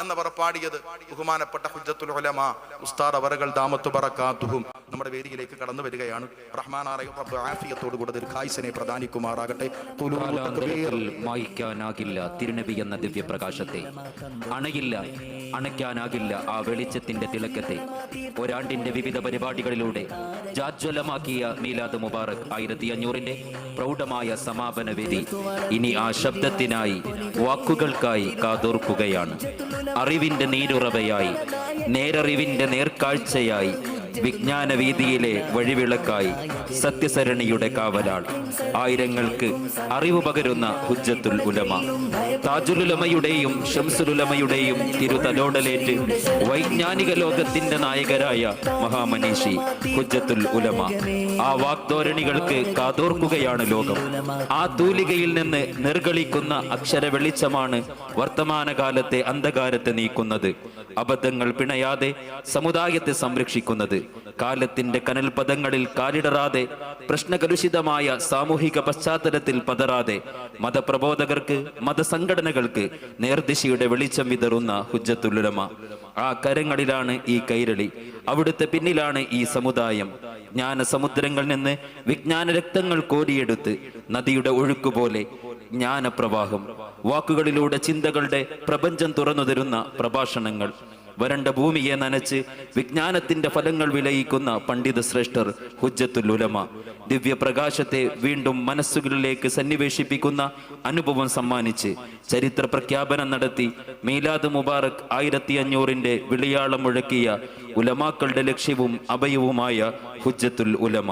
എന്നവർ പാടിയത് ബഹുമാനപ്പെട്ട ഹുജ്ജത്തുൽ ഉലമ ഉസ്താദ് അവറുകൾ ദാമത്തു ബറക്കാത്തുഹും നമ്മുടെ വേദിയിലേക്ക് കടന്നു വരികയാണ്. റഹ്മാനായ റബ്ബ് ആഫിയത്തോടു കൂടെ ദീർഘായുസിനെ പ്രധാനിക്കുമാറാകട്ടെ മായിക്കാനാകില്ല തിരുനബി എന്ന ദിവ്യപ്രകാശത്തെ. അണയില്ല അണയ്ക്കാനാകില്ല ആ വെളിച്ചത്തിന്റെ തിളക്കത്തെ. ഒരാണ്ടിന്റെ വിവിധ പരിപാടികളിലൂടെ ജാജ്വലമാക്കിയ മീലാദ് മുബാറക് ആയിരത്തി അഞ്ഞൂറിന്റെ പ്രൗഢമായ സമാപന വേദി ഇനി ആ ശബ്ദത്തിനായി വാക്കുകൾക്കായി കാതോർക്കുകയാണ്. അറിവിന്റെ നീരുറവയായി നേരറിവിന്റെ നേർക്കാഴ്ചയായി വിജ്ഞാന വീതിയിലെ വഴിവിളക്കായി സത്യസരണിയുടെ കാവലാൾ. ആയിരങ്ങൾക്ക് അറിവ് പകരുന്ന ഹുജ്ജത്തുൽ ഉലമ. താജുലുലമയുടെയും ഷംസുലുലമയുടെയും തിരുതലോടലേറ്റ് വൈജ്ഞാനിക ലോകത്തിന്റെ നായകരായ മഹാമനീഷി ഹുജ്ജത്തുൽ ഉലമ. ആ വാഗ്ദോരണികൾക്ക് കാതോർക്കുകയാണ് ലോകം. ആ തൂലികയിൽ നിന്ന് നിർഗളിക്കുന്ന അക്ഷര വെളിച്ചമാണ് വർത്തമാനകാലത്തെ അന്ധകാരത്തെ നീക്കുന്നത്. അബദ്ധങ്ങൾ പിണയാതെ സമുദായത്തെ സംരക്ഷിക്കുന്നത്. കാലത്തിന്റെ കനൽപദങ്ങളിൽ കാലിടറാതെ പ്രശ്നകലുഷിതമായ സാമൂഹിക പശ്ചാത്തലത്തിൽ പതറാതെ മതപ്രബോധകർക്ക് മതസംഘടനകൾക്ക് നേർദിശയുടെ വെളിച്ചം വിതറുന്ന ഹുജ്ജത്തുലുലമ ആ കരങ്ങളിലാണ് ഈ കൈരളി. അവിടുത്തെ പിന്നിലാണ് ഈ സമുദായം. ജ്ഞാന സമുദ്രങ്ങളിൽ നിന്ന് വിജ്ഞാന രക്തങ്ങൾ കോരിയെടുത്ത് നദിയുടെ ഒഴുക്കുപോലെ ജ്ഞാനപ്രവാഹം. വാക്കുകളിലൂടെ ചിന്തകളുടെ പ്രപഞ്ചം തുറന്നു തരുന്ന പ്രഭാഷണങ്ങൾ. വരണ്ട ഭൂമിയെ നനച്ച് വിജ്ഞാനത്തിന്റെ ഫലങ്ങൾ വിലയിക്കുന്ന പണ്ഡിത ശ്രേഷ്ഠർ ഹുജ്ജത്തുൽ ഉലമ. ദിവ്യപ്രകാശത്തെ വീണ്ടും മനസ്സുകളിലേക്ക് സന്നിവേശിപ്പിക്കുന്ന അനുഭവം സമ്മാനിച്ച് ചരിത്ര പ്രഖ്യാപനം നടത്തി മീലാദ് മുബാറക് ആയിരത്തി അഞ്ഞൂറിന്റെ വിളിയാളം മുഴക്കിയ ഉലമാക്കളുടെ ലക്ഷ്യവും അഭയവുമായ ഹുജ്ജത്തുൽ ഉലമ.